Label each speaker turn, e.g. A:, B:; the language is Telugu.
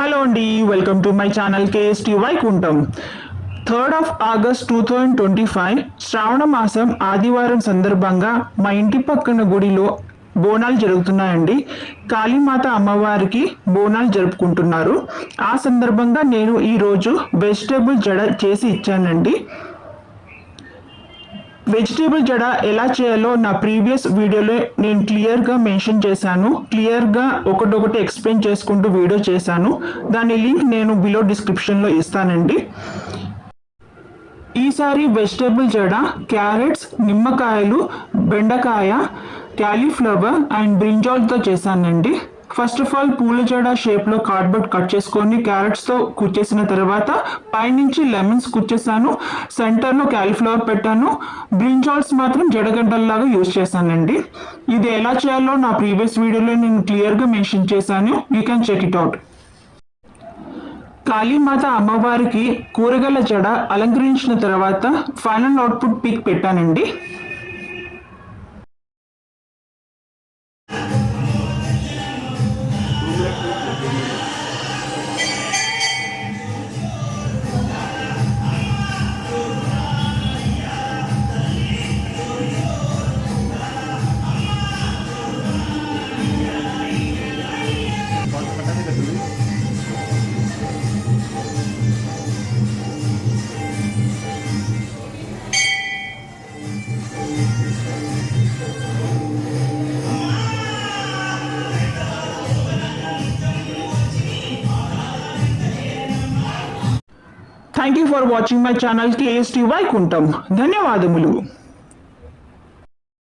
A: హలో అండి welcome to my channel KST Vaikuntham third of August two thousand twenty five శ్రావణ మాసం ఆదివారం సందర్భంగా మా ఇంటి పక్కన గుడిలో బోనాలు జరుగుతున్నాయండి. కాళీమాత అమ్మవారికి బోనాలు జరుపుకుంటున్నారు. ఆ సందర్భంగా నేను ఈరోజు వెజిటేబుల్ జడ చేసి ఇచ్చానండి. వెజిటేబుల్ జడ ఎలా చేయాలో నా ప్రీవియస్ వీడియోలో నేను క్లియర్గా మెన్షన్ చేశాను. క్లియర్గా ఒకటొకటి ఎక్స్ప్లెయిన్ చేసుకుంటూ వీడియో చేశాను. దాని లింక్ నేను బిలో డిస్క్రిప్షన్లో ఇస్తానండి. ఈసారి వెజిటేబుల్ జడ క్యారెట్స్ నిమ్మకాయలు బెండకాయ క్యాలీఫ్లవర్ అండ్ బ్రింజాల్తో చేశానండి. ఫస్ట్ ఆఫ్ ఆల్ పూల జడ షేప్లో కార్డ్బోర్డ్ కట్ చేసుకొని క్యారెట్స్తో కుచ్చేసిన తర్వాత పైనుంచి లెమన్స్ కుచ్చేసాను. సెంటర్లో క్యాలీఫ్లవర్ పెట్టాను. బ్రింజాల్స్ మాత్రం జడగడ్డల్లాగా యూజ్ చేశానండి. ఇది ఎలా చేయాలో నా ప్రీవియస్ వీడియోలో నేను క్లియర్గా మెన్షన్ చేశాను. You can check it out Kalimata అమ్మవారికి కూరగాయల జడ అలంకరించిన తర్వాత ఫైనల్ అవుట్పుట్ పిక్ పెట్టానండి. Thank you for watching my channel KST Vaikuntham ధన్యవాదములు.